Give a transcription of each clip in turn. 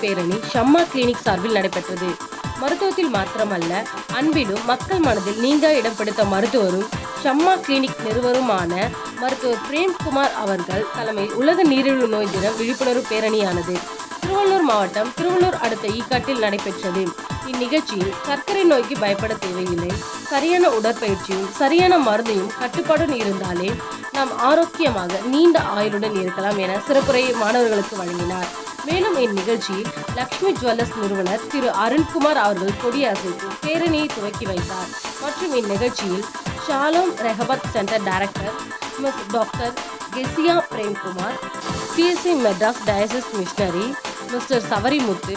பேரணி ஷம்மா கிளினிக் சார்பில் நடைபெற்றது. மருத்துவத்தில் மாத்திரமல்ல அன்பிலும் மக்கள் மனதில் நீங்க இடம் பிடித்த மருத்துவரும் ஷம்மா கிளினிக் நிறுவருமான மருத்துவர் பிரேம்குமார் அவர்கள் தலைமையில் உலக நீரிழிவு நோய் தின விழிப்புணர்வு பேரணியானது. திருவள்ளூர் மாவட்டம் திருவள்ளூர் அடுத்த ஈக்காட்டில் நடைபெற்றது. இந்நிகழ்ச்சியில் சர்க்கரை நோய்க்கு பயப்பட தேவையில்லை சரியான உடற்பயிற்சியும் சரியான மருந்தையும் கட்டுப்பாடுடன் இருந்தாலே நாம் ஆரோக்கியமாக நீண்ட ஆயுளுடன் இருக்கலாம் என சிறப்புரையை மாணவர்களுக்கு வழங்கினார். மேலும் இந்நிகழ்ச்சியில் லக்ஷ்மி ஜுவல்லர்ஸ் நிறுவனர் திரு அருண்குமார் அவர்கள் கொடியசைத்து பேரணியை துவக்கி வைத்தார் மற்றும் இந்நிகழ்ச்சியில் Shalom Rehoboth centre director miss doctor Kezia Premkumar CSC Madras diocese missionary mister Savarimuthu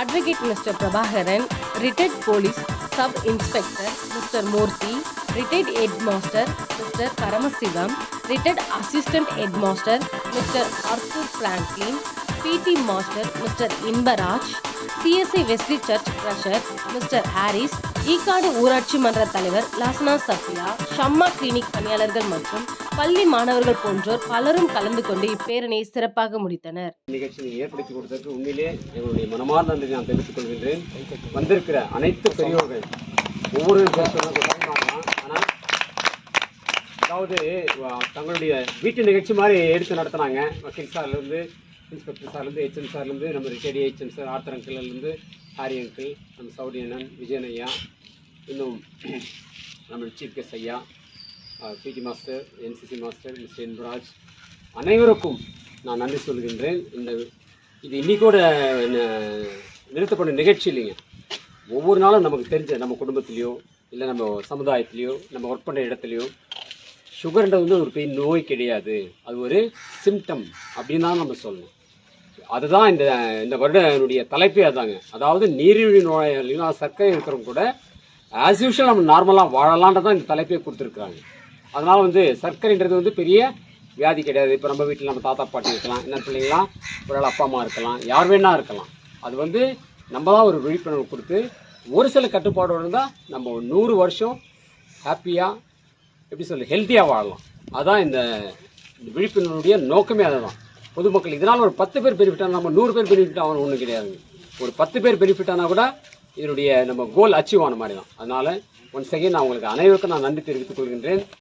advocate mister Prabhakaran retired police sub inspector mister Moorthy retired headmaster mister Paramasivam retired assistant headmaster mister Arthur Franklin PT master Mister Inbaraj CSI Wesley church treasurer Mister Harris Eekkadu ஊராட்சி மன்ற தலைவர் லாஸ்னா Safiya ஷம்மா clinic பணியாளர்கள் மற்றும் பள்ளி மாணவர்கள் போன்றோர் பலரும் கலந்து கொண்டு இப்பேரணியை சிறப்பாக முடித்தனர். நிகழ்ச்சியை ஏற்படுத்தி கொடுத்ததற்கு உண்மையிலே எங்களுடைய மனமார்ந்த நன்றி நான் தெரிவித்துக் கொள்கின்றேன். வந்திருக்கிற அனைத்து பெரியோர்கள் ஒவ்வொரு ஆனால் அதாவது தங்களுடைய வீட்டு நிகழ்ச்சி மாதிரி எடுத்து நடத்தினாங்க. வக்கீல் சார்லேருந்து இன்ஸ்பெக்டர் சார்லேருந்து ஹெச்எம் சார்லேருந்து நம்ம ரிட்டையர்டு ஹெச்எம் சார் ஆர்த்தர் அங்கிள்லேருந்து ஹாரி அங்கிள் நம்ம சவுடி அண்ணன் விஜயன் ஐயா இன்னும் நம்ம சீஃப் கெஸ்ட் ஐயா PT master NCC master Mister Inbaraj அனைவருக்கும் நான் நன்றி சொல்கின்றேன். இந்த இது இன்னைக்கோட நிறுத்தப்பட்ட நிகழ்ச்சி இல்லைங்க. ஒவ்வொரு நாளும் நமக்கு தெரிஞ்ச நம்ம குடும்பத்துலேயோ இல்லை நம்ம சமுதாயத்துலேயோ நம்ம ஒர்க் பண்ணுற இடத்துலையோ சுகர்ன்றது வந்து ஒரு பெரிய நோய் கிடையாது. அது ஒரு சிம்டம் அப்படின்னு தான் நம்ம சொல்லணும். அதுதான் இந்த இந்த வருடனுடைய தலைப்பே அதாங்க. அதாவது நீரிழிவு நோயாளினா சர்க்கரை இருக்கிறவங்க கூட ஆஸ் யூஷுவல் நம்ம நார்மலாக வாழலான்றதான் இந்த தலைப்பே கொடுத்துருக்குறாங்க. அதனால் வந்து சர்க்கரைன்றது வந்து பெரிய வியாதி கிடையாது. இப்போ நம்ம வீட்டில் நம்ம தாத்தா பாட்டி இருக்கலாம் என்ன பிள்ளைங்களா ஒரு அப்பா அம்மா இருக்கலாம் யார் வேணா இருக்கலாம். அது வந்து நம்ம தான் ஒரு விழிப்புணர்வு கொடுத்து ஒரு சில கட்டுப்பாடோடு இருந்தால் நம்ம ஒரு நூறு வருஷம் ஹாப்பியாக எப்படி சொல்ல ஹெல்த்தியாக வாழலாம். அதான் இந்த இந்த விழிப்புணர்வுடைய நோக்கமே அதுதான். பொதுமக்கள் இதனால் ஒரு பத்து பேர் பெனிஃபிட் ஆனால் நம்ம நூறு பேர் பெனிஃபிட் ஆகணும் ஒன்றும் கிடையாது. ஒரு பத்து பேர் பெனிஃபிட் ஆனால் கூட இதனுடைய நம்ம கோல் அச்சீவ் ஆன மாதிரி தான் அதனால் ஒன் செகண்ட் நான் உங்களுக்கு அனைவருக்கும் நான் நன்றி தெரிவித்துக் கொள்கின்றேன்.